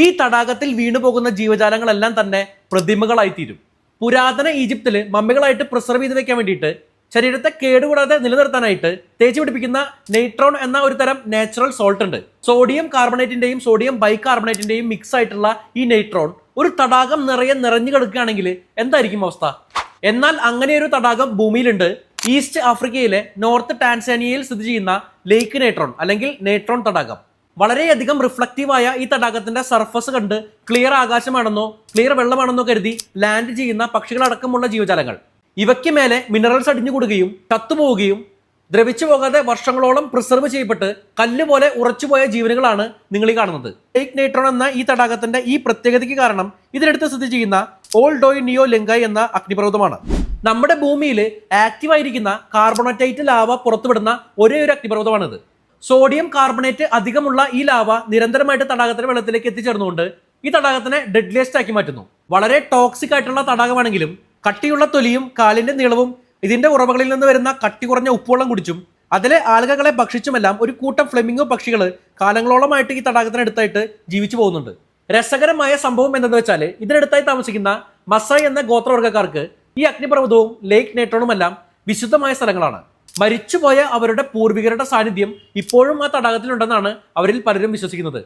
ഈ തടാകത്തിൽ വീണു പോകുന്ന ജീവജാലങ്ങളെല്ലാം തന്നെ പ്രതിമകളായി തീരും പുരാതന ഈജിപ്തിൽ മമ്മികളായിട്ട് പ്രിസർവ് ചെയ്ത് വെക്കാൻ വേണ്ടിയിട്ട് ശരീരത്തെ കേടുകൂടാതെ നിലനിർത്താനായിട്ട് തേച്ച് പിടിപ്പിക്കുന്ന നെയ്ട്രോൺ എന്ന ഒരു തരം നാച്ചുറൽ സോൾട്ട് ഉണ്ട്. സോഡിയം കാർബണേറ്റിന്റെയും സോഡിയം ബൈകാർബണേറ്റിന്റെയും മിക്സ് ആയിട്ടുള്ള ഈ നെയ്ട്രോൺ ഒരു തടാകം നിറയെ നിറഞ്ഞു കിടക്കുകയാണെങ്കിൽ എന്തായിരിക്കും അവസ്ഥ? എന്നാൽ അങ്ങനെ ഒരു തടാകം ഭൂമിയിലുണ്ട്. ഈസ്റ്റ് ആഫ്രിക്കയിലെ നോർത്ത് ടാൻസാനിയയിൽ സ്ഥിതി ചെയ്യുന്ന ലേക്ക് നെയ്ട്രോൺ അല്ലെങ്കിൽ നെയ്ട്രോൺ തടാകം. വളരെയധികം റിഫ്ലക്റ്റീവായ ഈ തടാകത്തിന്റെ സർഫസ് കണ്ട് ക്ലിയർ ആകാശമാണെന്നോ ക്ലിയർ വെള്ളമാണെന്നോ കരുതി ലാൻഡ് ചെയ്യുന്ന പക്ഷികളടക്കമുള്ള ജീവജാലങ്ങൾ. ഇവയ്ക്ക് മേലെ മിനറൽസ് അടിഞ്ഞു കൂടുകയും ചത്തുപോവുകയും ദ്രവിച്ചു പോകാതെ വർഷങ്ങളോളം പ്രിസർവ് ചെയ്യപ്പെട്ട് കല്ല് പോലെ ഉറച്ചുപോയ ജീവനുകളാണ് നിങ്ങൾ ഈ കാണുന്നത്. ലേക്ക് നൈട്രോൺ എന്ന ഈ തടാകത്തിന്റെ ഈ പ്രത്യേകതയ്ക്ക് കാരണം ഇതിനടുത്ത് സ്ഥിതി ചെയ്യുന്ന ഓൾ ഡോയ് നിയോ ലെങ്കായ് എന്ന അഗ്നിപർവതമാണ്. നമ്മുടെ ഭൂമിയിൽ ആക്റ്റീവായിരിക്കുന്ന കാർബണറ്റൈറ്റ് ലാവ പുറത്തുവിടുന്ന ഒരേ ഒരു അഗ്നിപർവതമാണിത്. സോഡിയം കാർബണേറ്റ് അധികമുള്ള ഈ ലാവ നിരന്തരമായിട്ട് തടാകത്തിന്റെ വെള്ളത്തിലേക്ക് എത്തിച്ചേർന്നുകൊണ്ട് ഈ തടാകത്തിനെ ഡെഡ്ലിയസ്റ്റ് ആക്കി മാറ്റുന്നു. വളരെ ടോക്സിക് ആയിട്ടുള്ള തടാകമാണെങ്കിലും കട്ടിയുള്ള തൊലിയും കാലിന്റെ നീളവും ഇതിന്റെ ഉറവകളിൽ നിന്ന് വരുന്ന കട്ടി കുറഞ്ഞ ഉപ്പുവെള്ളം കുടിച്ചും അതിലെ ആൽഗകളെ ഭക്ഷിച്ചുമെല്ലാം ഒരു കൂട്ടം ഫ്ലെമിംഗോ പക്ഷികൾ കാലങ്ങളോളമായിട്ട് ഈ തടാകത്തിനടുത്തായിട്ട് ജീവിച്ചു പോകുന്നുണ്ട്. രസകരമായ സംഭവം എന്തെന്ന് വെച്ചാൽ ഇതിനടുത്തായി താമസിക്കുന്ന മസായ് എന്ന ഗോത്രവർഗക്കാർക്ക് ഈ അഗ്നിപർവതവും ലേക്ക് നേട്രോണുമെല്ലാം വിശുദ്ധമായ സ്ഥലങ്ങളാണ്. മരിച്ചുപോയ അവരുടെ പൂർവികരുടെ സാന്നിധ്യം ഇപ്പോഴും ആ തടാകത്തിലുണ്ടെന്നാണ് അവരിൽ പലരും വിശ്വസിക്കുന്നത്.